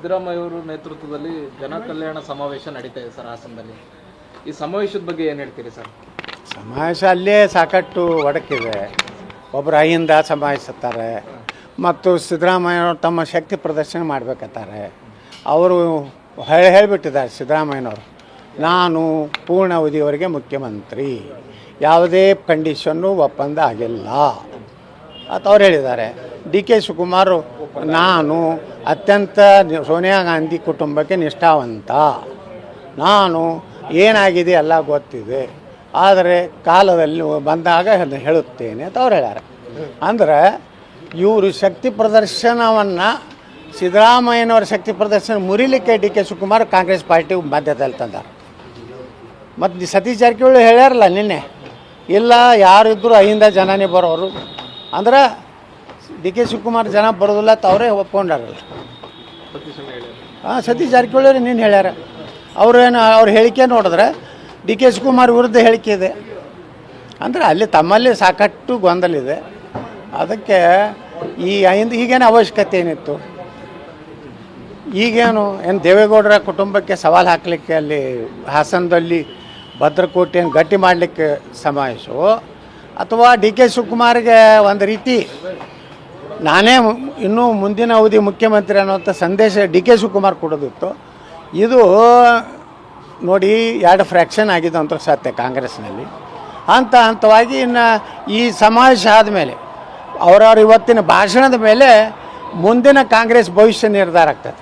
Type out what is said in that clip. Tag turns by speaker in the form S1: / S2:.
S1: ಸಿದ್ದರಾಮಯ್ಯ ನೇತೃತ್ವದಲ್ಲಿ ಜನ ಕಲ್ಯಾಣ ಸಮಾವೇಶ ನಡೀತಾ ಇದೆ ಸರ್ ಹಾಸನದಲ್ಲಿ. ಈ ಸಮಾವೇಶದ ಬಗ್ಗೆ ಏನು ಹೇಳ್ತೀರಿ ಸರ್?
S2: ಸಮಾವೇಶ ಅಲ್ಲೇ ಸಾಕಷ್ಟು ಒಡಕಿದೆ. ಒಬ್ಬರು ಅಹಿಂದ ಸಮಾವೇಶತ್ತಾರೆ ಮತ್ತು ಸಿದ್ದರಾಮಯ್ಯನವರು ತಮ್ಮ ಶಕ್ತಿ ಪ್ರದರ್ಶನ ಮಾಡಬೇಕತ್ತಾರೆ ಅವರು ಹೇಳಿ ಹೇಳಿಬಿಟ್ಟಿದ್ದಾರೆ ಸಿದ್ದರಾಮಯ್ಯನವರು ನಾನು ಪೂರ್ಣ ಅವಧಿಯವರೆಗೆ ಮುಖ್ಯಮಂತ್ರಿ. ಯಾವುದೇ ಕಂಡೀಷನ್ನು ಒಪ್ಪಂದ ಆಗಿಲ್ಲ. ಅಂತ ಅವ್ರು ಹೇಳಿದ್ದಾರೆ. ಡಿ ಕೆ ಶಿವಕುಮಾರ್ ನಾನು ಅತ್ಯಂತ ಸೋನಿಯಾ ಗಾಂಧಿ ಕುಟುಂಬಕ್ಕೆ ನಿಷ್ಠಾವಂತ. ನಾನು ಏನಾಗಿದೆ ಎಲ್ಲ ಗೊತ್ತಿದೆ. ಆದರೆ ಕಾಲದಲ್ಲಿ ಬಂದಾಗ ಹೇಳುತ್ತೇನೆ ಅಂತ ಅವ್ರು ಹೇಳ್ಯಾರ. ಅಂದ್ರೆ ಇವರು ಶಕ್ತಿ ಪ್ರದರ್ಶನವನ್ನು ಸಿದ್ದರಾಮಯ್ಯನವರ ಶಕ್ತಿ ಪ್ರದರ್ಶನ ಮುರಿಲಿಕ್ಕೆ D K Shivakumar Congress party ಬಾಧ್ಯತೆಯಲ್ಲಿ ತಂದಾರ. ಮತ್ತು ಸತೀಶ್ ಜಾರಕಿಹೊಳಿ ಹೇಳ್ಯಾರಲ್ಲ ನಿನ್ನೆ, ಇಲ್ಲ ಯಾರಿದ್ದರೂ ಅಹಿಂದ ಜನನೇ ಬರೋರು. ಅಂದ್ರೆ ಡಿ ಕೆ ಶಿವಕುಮಾರ್ ಜನ ಬರೋದಿಲ್ಲ ತಾವರೇ ಒಪ್ಕೊಂಡಾರಲ್ಲ. ಹಾಂ, ಸತೀಶ್ ಜಾರಕಿಹೊಳಿ ನೀನು ಹೇಳ್ಯಾರ. ಅವ್ರೇನು, ಅವ್ರ ಹೇಳಿಕೆ ನೋಡಿದ್ರೆ ಡಿ ಕೆ ಶಿವಕುಮಾರ್ ವಿರುದ್ಧ ಹೇಳಿಕೆ ಇದೆ. ಅಂದರೆ ಅಲ್ಲಿ ತಮ್ಮಲ್ಲಿ ಸಾಕಷ್ಟು ಗೊಂದಲ ಇದೆ. ಅದಕ್ಕೆ ಈ ಹಿಂದೆ ಈಗೇನು ಅವಶ್ಯಕತೆ ಏನಿತ್ತು? ಈಗೇನು, ಏನು ದೇವೇಗೌಡರ ಕುಟುಂಬಕ್ಕೆ ಸವಾಲು ಹಾಕಲಿಕ್ಕೆ ಅಲ್ಲಿ ಹಾಸನದಲ್ಲಿ ಭದ್ರಕೋಟೆಯನ್ನು ಗಟ್ಟಿ ಮಾಡಲಿಕ್ಕೆ ಸಮಾವೇಶವು, ಅಥವಾ ಡಿ ಕೆ ಶಿವಕುಮಾರ್ಗೆ ಒಂದು ರೀತಿ ನಾನೇ ಇನ್ನೂ ಮುಂದಿನ ಅವಧಿ ಮುಖ್ಯಮಂತ್ರಿ ಅನ್ನೋಂಥ ಸಂದೇಶ ಡಿ ಕೆ ಶಿವಕುಮಾರ್ ಕೊಡೋದಿತ್ತು. ಇದು ನೋಡಿ ಎರಡು ಫ್ರ್ಯಾಕ್ಷನ್ ಆಗಿದೆ ಅಂತ ಸತ್ಯ ಕಾಂಗ್ರೆಸ್ನಲ್ಲಿ. ಹಂತ ಹಂತವಾಗಿ ಇನ್ನು ಈ ಸಮಾವೇಶ ಆದಮೇಲೆ ಅವರವ್ರ ಇವತ್ತಿನ ಭಾಷಣದ ಮೇಲೆ ಮುಂದಿನ ಕಾಂಗ್ರೆಸ್ ಭವಿಷ್ಯ ನಿರ್ಧಾರ ಆಗ್ತದೆ.